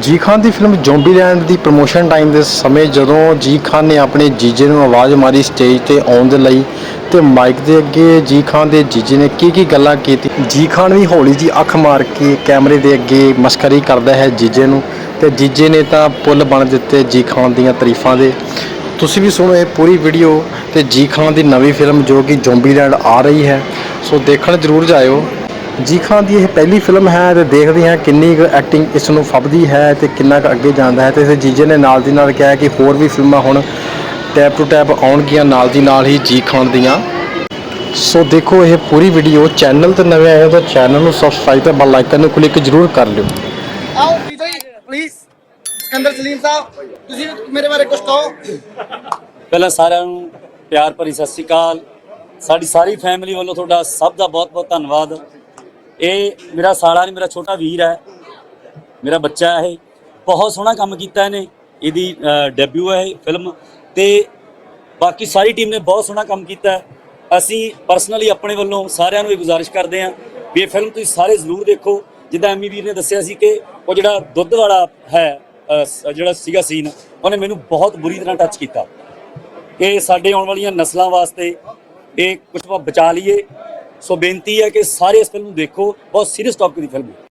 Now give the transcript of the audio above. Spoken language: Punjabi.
ਜੀ ਖਾਨ ਦੀ ਫਿਲਮ ਜ਼ੋਂਬੀਲੈਂਡ ਦੀ ਪ੍ਰੋਮੋਸ਼ਨ ਟਾਈਮ ਦੇ ਸਮੇਂ ਜਦੋਂ ਜੀ ਖਾਨ ਨੇ ਆਪਣੇ ਜੀਜੇ ਨੂੰ ਆਵਾਜ਼ ਮਾਰੀ ਸਟੇਜ ਤੇ ਆਉਣ ਦੇ ਲਈ ਤੇ ਮਾਈਕ ਦੇ ਅੱਗੇ ਜੀ ਖਾਨ ਦੇ ਜੀਜੇ ਨੇ ਕੀ ਕੀ ਗੱਲਾਂ ਕੀਤੀ ਜੀ ਖਾਨ ਵੀ ਹੌਲੀ ਜੀ ਅੱਖ ਮਾਰ ਕੇ ਕੈਮਰੇ ਦੇ ਅੱਗੇ ਮਸਕਰੀ ਕਰਦਾ ਹੈ ਜੀਜੇ ਨੂੰ ਤੇ ਜੀਜੇ ਨੇ ਤਾਂ ਪੁੱਲ ਬਣ ਦਿੱਤੇ ਜੀ ਖਾਨ ਦੀਆਂ ਤਾਰੀਫਾਂ ਦੇ। ਤੁਸੀਂ ਵੀ ਸੁਣੋ ਇਹ ਪੂਰੀ ਵੀਡੀਓ ਤੇ ਜੀ ਖਾਨ ਦੀ ਨਵੀਂ ਫਿਲਮ ਜੋ ਕਿ ਜ਼ੋਂਬੀਲੈਂਡ ਆ ਰਹੀ ਹੈ। ਸੋ ਦੇਖਣ ਜ਼ਰੂਰ ਜਾਇਓ। ਜੀ ਖਾਨ ਦੀ ਇਹ ਪਹਿਲੀ ਫਿਲਮ ਹੈ ਤੇ ਦੇਖਦੇ ਹਾਂ ਕਿੰਨੀ ਕੁ ਐਕਟਿੰਗ ਇਸ ਨੂੰ ਫੱਬਦੀ ਹੈ ਤੇ ਕਿੰਨਾ ਕੁ ਅੱਗੇ ਜਾਂਦਾ ਹੈ ਤੇ ਇਸ ਜੀਜੇ ਨੇ ਨਾਲ ਦੀ ਨਾਲ ਕਿਹਾ ਕਿ ਹੋਰ ਵੀ ਫਿਲਮਾਂ ਹੁਣ ਟੈਪ ਟੂ ਟੈਪ ਆਉਣਗੀਆਂ ਨਾਲ ਦੀ ਨਾਲ ਹੀ ਜੀ ਖਾਨ ਦੀਆਂ। ਸੋ ਦੇਖੋ ਇਹ ਪੂਰੀ ਵੀਡੀਓ ਚੈਨਲ ਤੇ ਨਵੇਂ ਆਏ ਹੋ ਤਾਂ ਚੈਨਲ ਨੂੰ ਸਬਸਕ੍ਰਾਈਬ ਤੇ ਬੈਲ ਆਈਕਨ ਨੂੰ ਕਲਿੱਕ ਜ਼ਰੂਰ ਕਰ ਲਿਓ। ਆਓ ਪਲੀਜ਼ ਸਿਕੰਦਰ ਸਲੀਮ ਸਾਹਿਬ ਤੁਸੀਂ ਮੇਰੇ ਬਾਰੇ ਕੁਝ ਕਹੋ। ਪਹਿਲਾਂ ਸਾਰਿਆਂ ਨੂੰ ਪਿਆਰ ਭਰੀ ਸਤਿ ਸ੍ਰੀ ਅਕਾਲ। ਸਾਡੀ ਸਾਰੀ ਫੈਮਿਲੀ ਵੱਲੋਂ ਤੁਹਾਡਾ ਸਭ ਦਾ ਬਹੁਤ-ਬਹੁਤ ਧੰਨਵਾਦ। ਇਹ ਮੇਰਾ ਸਾਲਾ ਨਹੀਂ, ਮੇਰਾ ਛੋਟਾ ਵੀਰ ਹੈ। ਮੇਰਾ ਬੱਚਾ ਹੈ ਇਹ। ਬਹੁਤ ਸੋਹਣਾ ਕੰਮ ਕੀਤਾ ਇਹਨੇ। ਇਹਦੀ ਡੈਬਿਊ ਹੈ ਇਹ ਫਿਲਮ ਤੇ ਬਾਕੀ ਸਾਰੀ ਟੀਮ ਨੇ ਬਹੁਤ ਸੋਹਣਾ ਕੰਮ ਕੀਤਾ ਅਸੀਂ ਪਰਸਨਲੀ ਆਪਣੇ ਵੱਲੋਂ ਸਾਰਿਆਂ ਨੂੰ ਇਹ ਗੁਜ਼ਾਰਿਸ਼ ਕਰਦੇ ਹਾਂ ਵੀ ਇਹ ਫਿਲਮ ਤੁਸੀਂ ਸਾਰੇ ਜ਼ਰੂਰ ਦੇਖੋ। ਜਿੱਦਾਂ ਐਮੀ ਵੀਰ ਨੇ ਦੱਸਿਆ ਸੀ ਕਿ ਉਹ ਜਿਹੜਾ ਦੁੱਧ ਵਾਲਾ ਹੈ ਜਿਹੜਾ ਸੀਗਾ ਸੀਨ ਉਹਨੇ ਮੈਨੂੰ ਬਹੁਤ ਬੁਰੀ ਤਰ੍ਹਾਂ ਟੱਚ ਕੀਤਾ। ਕਿ ਸਾਡੇ ਆਉਣ ਵਾਲੀਆਂ ਨਸਲਾਂ ਵਾਸਤੇ ਇਹ ਕੁਝ ਬਚਾ ਲਈਏ। ਸੋ ਬੇਨਤੀ ਹੈ ਕਿ ਸਾਰੇ ਇਸ ਫਿਲਮ ਨੂੰ ਦੇਖੋ, ਬਹੁਤ ਸੀਰੀਅਸ ਟੌਪਿਕ ਦੀ ਫਿਲਮ ਹੈ।